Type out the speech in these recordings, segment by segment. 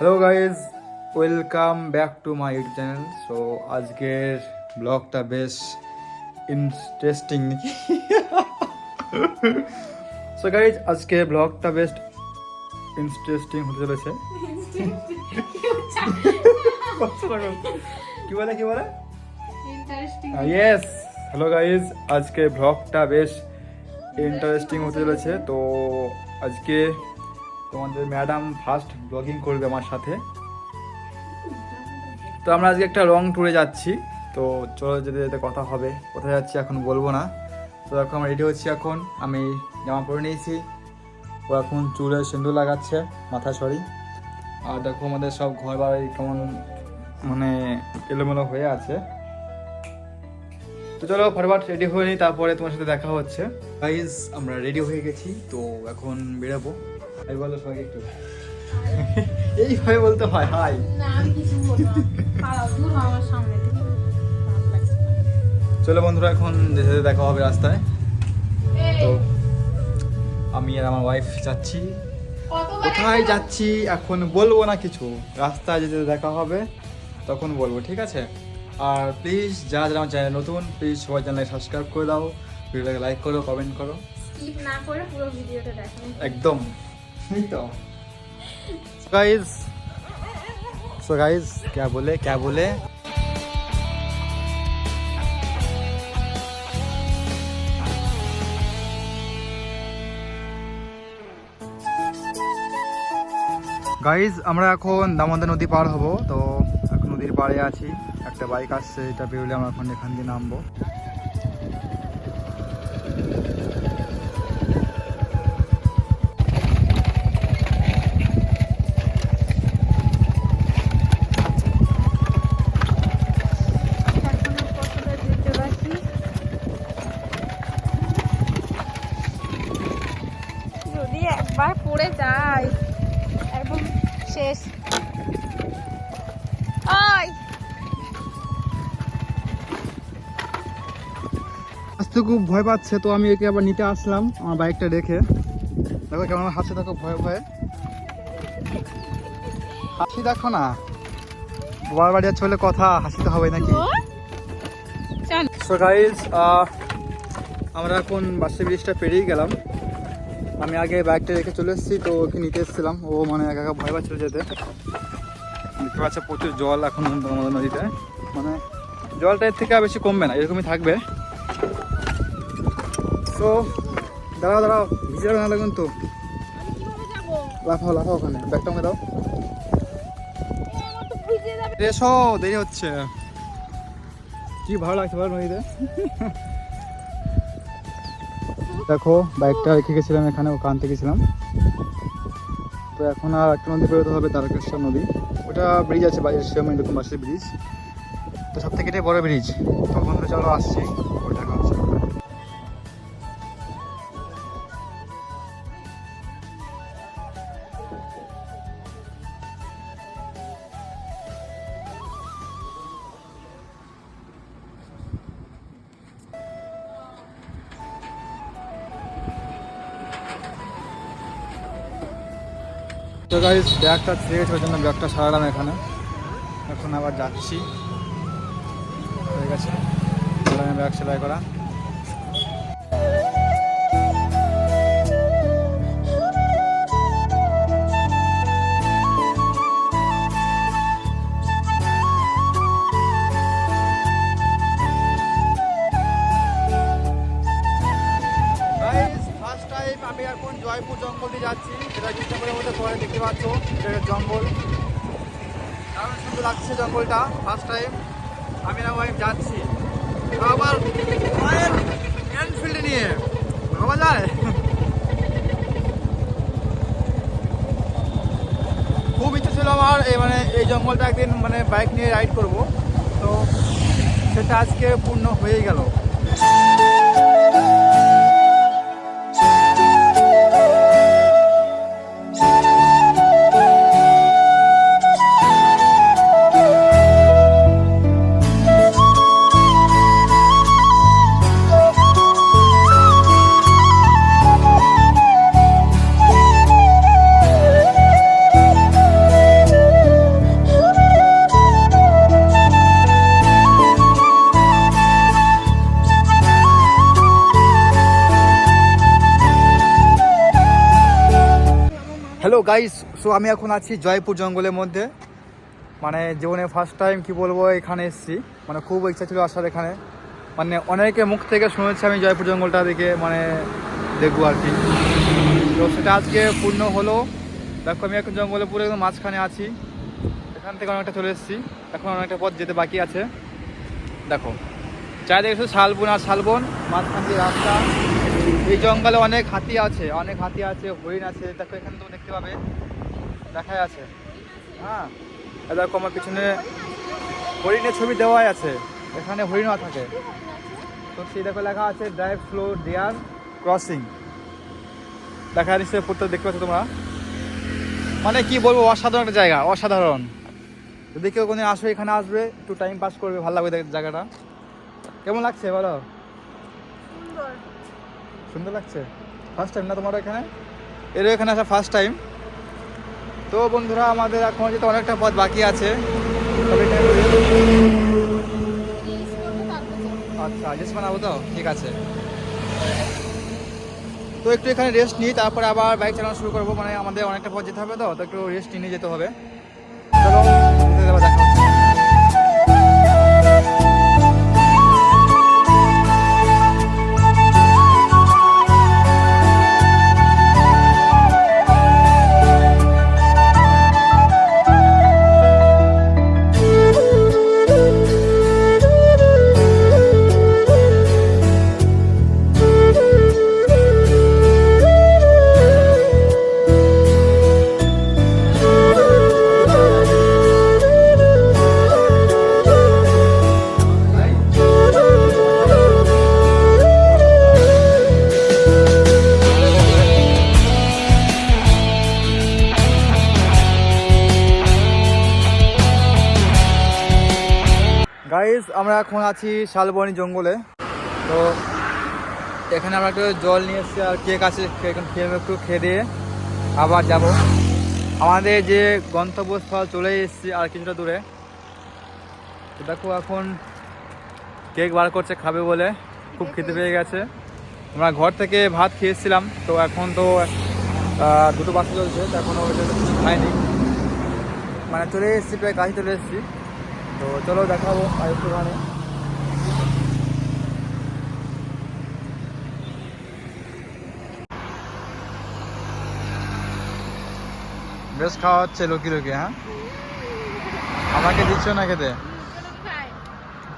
Hello guys welcome back to my YouTube channel so আজকের ব্লগটা বেশ ইন্টারেস্টিং নাকি সো গাইজ আজকের ব্লগটা বেশ ইন্টারেস্টিং হতে চলেছে। কি বলে কি বলে? ইয়েস হ্যালো গাইজ আজকে ব্লগটা বেশ ইন্টারেস্টিং হতে চলেছে। তো আজকে তোমাদের ম্যাডাম ফার্স্ট ব্লগিং করবে আমার সাথে। তো আমরা আজকে একটা লং ট্যুরে যাচ্ছি। তো চলো যেতে যেতে কথা হবে। কোথায় যাচ্ছি এখন বলব না। তো দেখো আমরা রেডি হচ্ছি এখন। আমি জামা পরে নিয়েছি। ও এখন চুলে সিঁদুর লাগাচ্ছে মাথা সরি আর দেখো আমাদের সব ঘর বাড়ি কেমন মানে এলোমেলো হয়ে আছে। তো চলো ফরওয়ার্ড রেডি হয়ে নিই তারপরে তোমার সাথে দেখা হচ্ছে। গাইজ আমরা রেডি হয়ে গেছি তো এখন বেরোবো। এই বলো সবাই একটু। এইভাবে বলতে হয় হাই না আমি কিছু বলব না। খারাপ আমার সামনে থেকে খারাপ লাগছে চলো বন্ধুরা এখন যেতে যেতে দেখা হবে রাস্তায়। তো আমি আর আমার ওয়াইফ যাচ্ছি। কোথায় যাচ্ছি এখন বলব না কিছু। রাস্তায় যেতে দেখা হবে তখন বলব ঠিক আছে? আর প্লিজ যারা যারা আমার চ্যানেল নতুন প্লিজ সবাই চ্যানেলে সাবস্ক্রাইব করে দাও ভিডিওটাকে লাইক করো কমেন্ট করো স্কিপ না করে পুরো ভিডিওটা দেখো একদম এই তো गाइस सो गाइस क्या बोले क्या बोले গাইজ আমরা এখন দামোদর নদী পার হব তো এখন নদীর পাড়ে আছি। একটা বাইক আসছে, এটা বেরোলে আমরা এখন এখান দিয়ে নামবো। যদি একবার পড়ে যায় একদম শেষ। আসতে খুব ভয় পাচ্ছে তো আমি একে আবার নিতে আসলাম আমার বাইকটা রেখে। দেখো কেমন হাসি দেখো ভয়ে ভয়ে। হাসি দেখো না? বাবার বাড়ি বলে কথা হাসিতে হবে নাকি? সো গাইজ আমরা এখন বাসে ব্রিজটা পেরিয়ে গেলাম। আমি আগে বাইকটা রেখে চলে এসেছি তো ওকে নিতে এসেছিলাম। ও মানে একা একা ভয় পাচ্ছিল যেতে। দেখতে পাচ্ছে প্রচুর জল এখন আমাদের নদীতে। মানে জলটা এর থেকে বেশি কমবে না এরকমই থাকবে। তো দাঁড়াও দাঁড়াও ভিজে না লাগবেন তো। লাফাও লাফাও ওখানে। ব্যাগটা আমাকে দাও। এসো দেরি হচ্ছে। কি ভালো লাগছে বলো নদীতে? দেখো, বাইকটা রেখে গেছিলাম এখানে, ওখান থেকে গেছিলাম। তো এখন আর একটা নদী বেরোতে হবে, তারকেশ্বর নদী। ওটা ব্রিজ আছে বাইরের সেরকম এরকম বাসের ব্রিজ তো সব থেকে এটাই বড় ব্রিজ তো বন্ধুরা, চলো আসছি। তো গাড়ি ব্যাগটা ছেড়ে গেছে ওই জন্য ব্যাগটা সারালাম এখানে। এখন আবার যাচ্ছি। হয়ে গেছে। ব্যাগ সেলাই করা। আমি এখন জয়পুর জঙ্গল দিয়ে যাচ্ছি, সেটা কৃষ্ণপুরের মধ্যে পরে দেখতে পাচ্ছ একটা জঙ্গল। দারুণ সুন্দর লাগছে জঙ্গলটা ফার্স্ট টাইম আমি না ওয়াইফ যাচ্ছি। আবার এনফিল্ড নিয়ে। ভাবা যায়? খুব ইচ্ছে ছিল আমার এই মানে এই জঙ্গলটা একদিন মানে বাইক নিয়ে রাইড করব। তো সেটা আজকে পূর্ণ হয়ে গেল। গাইস সো আমি এখন আছি জয়পুর জঙ্গলের মধ্যে। মানে জীবনে ফার্স্ট টাইম কি বলব, এখানে এসেছি। মানে খুব ইচ্ছা ছিল আসার এখানে। মানে অনেকের মুখ থেকে শুনেছি আমি জয়পুর জঙ্গলটা দেখে মানে দেখব আর কি। তো সেটা আজকে পূর্ণ হলো। দেখো, আমি এখন জঙ্গলে পুরো একদম মাঝখানে আছি। এখান থেকে অনেকটা চলে এসেছি। এখন অনেকটা পথ যেতে বাকি আছে। দেখো, চারিদিকে শুধু শালবন আর শালবন। মাঝখান দিয়ে রাস্তা। এই জঙ্গলে অনেক হাতি আছে, অনেক হাতি আছে, হরিণ আছে, দেখো এখানে তো দেখতে পাবে, দেখাই আছে। হ্যাঁ দেখো আমার পিছনে হরিণের ছবি দেওয়াই আছে, এখানে হরিণও থাকে। তো সেই দেখো লেখা আছে ড্রাইভ ফ্লো ডিয়ার ক্রসিং দেখা যাচ্ছে পড়তে দেখতে পাচ্ছ তোমরা? মানে কি বলব, অসাধারণ একটা জায়গা, অসাধারণ। যদি কেউ কোনো আসবে, এখানে আসবে, একটু টাইম পাস করবে, ভালো লাগবে জায়গাটা। কেমন লাগছে বলো? সুন্দর লাগছে? ফার্স্ট টাইম না তোমার এখানে? এর এখানে আসা ফার্স্ট টাইম তো বন্ধুরা, আমাদের এখন যেতে অনেকটা পথ বাকি আছে। আচ্ছা রেস্ট বানাবো তো। ঠিক আছে। তো একটু এখানে রেস্ট নিই, তারপরে আবার বাইক চালানো শুরু করব। মানে আমাদের অনেকটা পথ যেতে হবে তো তো একটু রেস্ট নিয়ে যেতে হবে। চলো দেখা আমরা এখন আছি শালবনি জঙ্গলে। তো এখানে আমরা একটু জল নিয়ে এসেছি আর কেক আছে খেয়ে একটু খেয়ে দিয়ে আবার যাব। আমাদের যে গন্তব্যস্থল চলে এসেছি আর কিছুটা দূরে। তো দেখো এখন কেক বার করছে খাবে বলে। খুব খেতে পেয়ে গেছে। আমরা ঘর থেকে ভাত খেয়েছিলাম তো এখন তো দুটো বাচ্চা চলছে তো এখনও খাইনি। মানে চলে এসেছি প্রায় কাছে চলে এসেছি। তো চলো দেখাবো আর একটুখানি বেশ খাওয়া হচ্ছে লোকি লোকি হ্যাঁ? আমাকে দিচ্ছ না খেতে।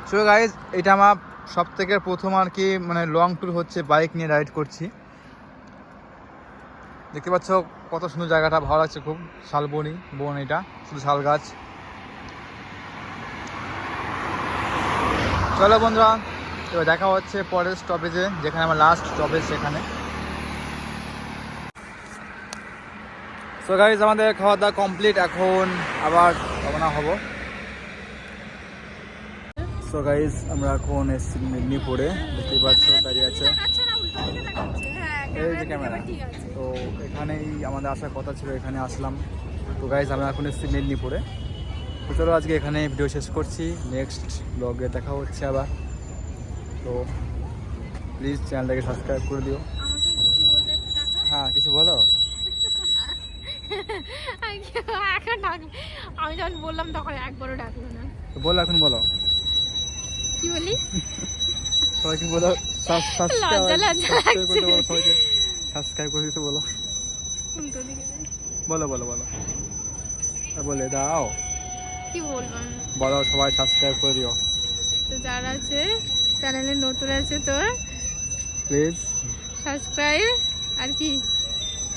সো গাইজ এটা আমার সব থেকে প্রথম আর কি মানে লং ট্যুর হচ্ছে বাইক নিয়ে রাইড করছি। দেখতে পাচ্ছ কত সুন্দর জায়গাটা, ভালো লাগছে খুব, শালবনি, বন এটা, শুধু শাল গাছ। চলো বন্ধুরা, এবার দেখা হচ্ছে পরের স্টপেজে যেখানে আমার লাস্ট স্টপেজ সেখানে। সো গাইজ আমাদের খাওয়া দাওয়া কমপ্লিট এখন আবার রওনা হব। সো গাইজ আমরা এখন এসছি মেদিনীপুরে, দেখতেই পাচ্ছ, দাঁড়িয়ে আছে। এই যে ক্যামেরা। তো এখানেই আমাদের আসার কথা ছিল, এখানে আসলাম। তো গাইজ আমরা এখন এসেছি মেদিনীপুরে। তো চলো আজকে এখানে ভিডিও শেষ করছি। নেক্সট ব্লগে দেখা হচ্ছে আবার। তো প্লিজ চ্যানেলটাকে সাবস্ক্রাইব করে দিও? হ্যাঁ কিছু বলো? আমি যখন বললাম তখন একবারও ডাকলো না। বলো এখন বলো। কি বলি? সবাইকে বলো। সবাইকে। সাবস্ক্রাইব করে দিতে বলো। বলো বলো বলো। বলে দাও। কি বলব? বলো সবাই সাবস্ক্রাইব করে দিও। তো যারা আছে চ্যানেলে নতুন আছে তো প্লিজ সাবস্ক্রাইব আর কি?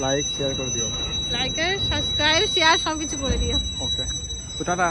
লাইক শেয়ার করে দিও। লাইক আর সাবস্ক্রাইব শেয়ার সব কিছু করে দিও। ওকে তো টাটা।